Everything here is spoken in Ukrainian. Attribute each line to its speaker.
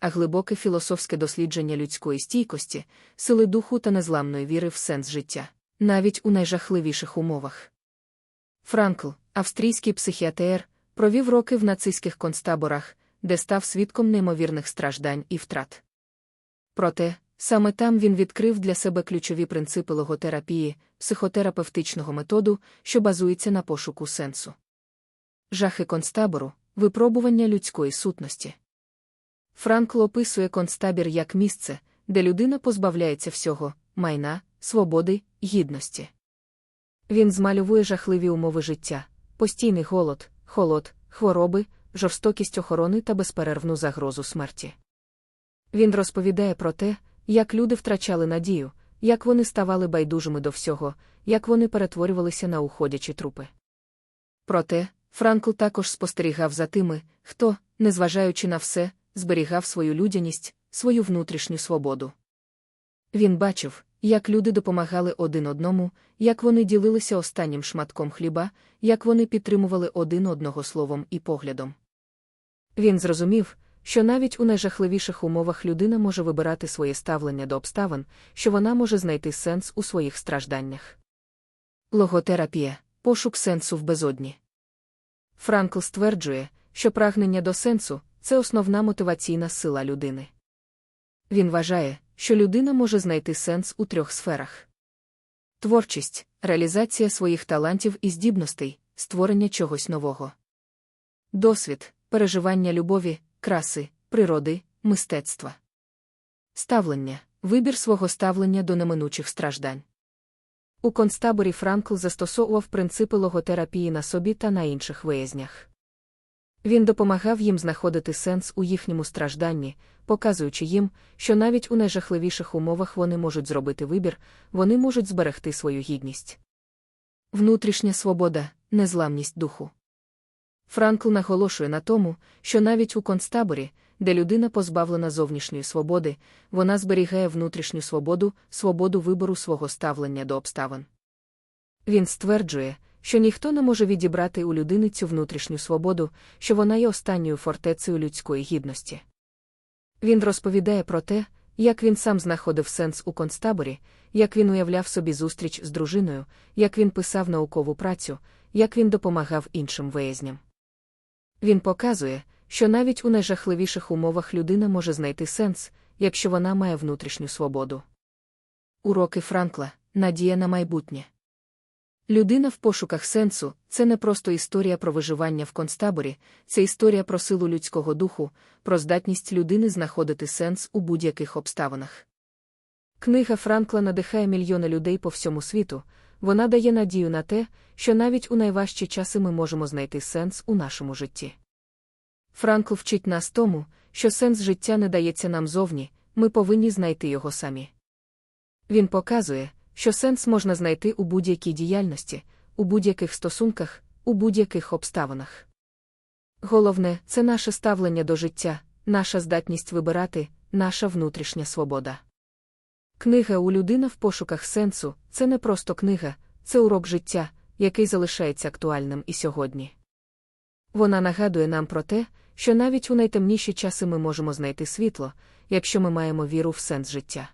Speaker 1: а глибоке філософське дослідження людської стійкості, сили духу та незламної віри в сенс життя, навіть у найжахливіших умовах. Франкл, австрійський психіатр, провів роки в нацистських концтаборах, де став свідком неймовірних страждань і втрат. Проте, саме там він відкрив для себе ключові принципи логотерапії, психотерапевтичного методу, що базується на пошуку сенсу. Жахи концтабору випробування людської сутності. Франкл описує концтабір як місце, де людина позбавляється всього майна, свободи, гідності. Він змальовує жахливі умови життя, постійний голод, холод, хвороби, жорстокість охорони та безперервну загрозу смерті. Він розповідає про те, як люди втрачали надію, як вони ставали байдужими до всього, як вони перетворювалися на уходячі трупи. Проте, Франкл також спостерігав за тими, хто, незважаючи на все, зберігав свою людяність, свою внутрішню свободу. Він бачив, як люди допомагали один одному, як вони ділилися останнім шматком хліба, як вони підтримували один одного словом і поглядом. Він зрозумів, що навіть у найжахливіших умовах людина може вибирати своє ставлення до обставин, що вона може знайти сенс у своїх стражданнях. Логотерапія пошук сенсу в безодні. Франкл стверджує, що прагнення до сенсу це основна мотиваційна сила людини. Він вважає, що людина може знайти сенс у трьох сферах: творчість, реалізація своїх талантів і здібностей, створення чогось нового, досвід, переживання любові, краси, природи, мистецтва, ставлення, вибір свого ставлення до неминучих страждань. У концтаборі Франкл застосовував принципи логотерапії на собі та на інших виязнях. Він допомагав їм знаходити сенс у їхньому стражданні, показуючи їм, що навіть у найжахливіших умовах вони можуть зробити вибір, вони можуть зберегти свою гідність. Внутрішня свобода, незламність духу. Франкл наголошує на тому, що навіть у концтаборі, де людина позбавлена зовнішньої свободи, вона зберігає внутрішню свободу, свободу вибору свого ставлення до обставин. Він стверджує, що ніхто не може відібрати у людини цю внутрішню свободу, що вона є останньою фортецею людської гідності. Він розповідає про те, як він сам знаходив сенс у концтаборі, як він уявляв собі зустріч з дружиною, як він писав наукову працю, як він допомагав іншим виязням. Він показує, що навіть у найжахливіших умовах людина може знайти сенс, якщо вона має внутрішню свободу. Уроки Франкла Надія на майбутнє. Людина в пошуках сенсу це не просто історія про виживання в концтаборі, це історія про силу людського духу, про здатність людини знаходити сенс у будь-яких обставинах. Книга Франкла надихає мільйони людей по всьому світу, вона дає надію на те, що навіть у найважчі часи ми можемо знайти сенс у нашому житті. Франкл вчить нас тому, що сенс життя не дається нам зовні, ми повинні знайти його самі. Він показує, що сенс можна знайти у будь-якій діяльності, у будь-яких стосунках, у будь-яких обставинах. Головне, це наше ставлення до життя, наша здатність вибирати, наша внутрішня свобода. Книга у людина в пошуках сенсу це не просто книга, це урок життя, який залишається актуальним і сьогодні. Вона нагадує нам про те, що навіть у найтемніші часи ми можемо знайти світло, якщо ми маємо віру в сенс життя.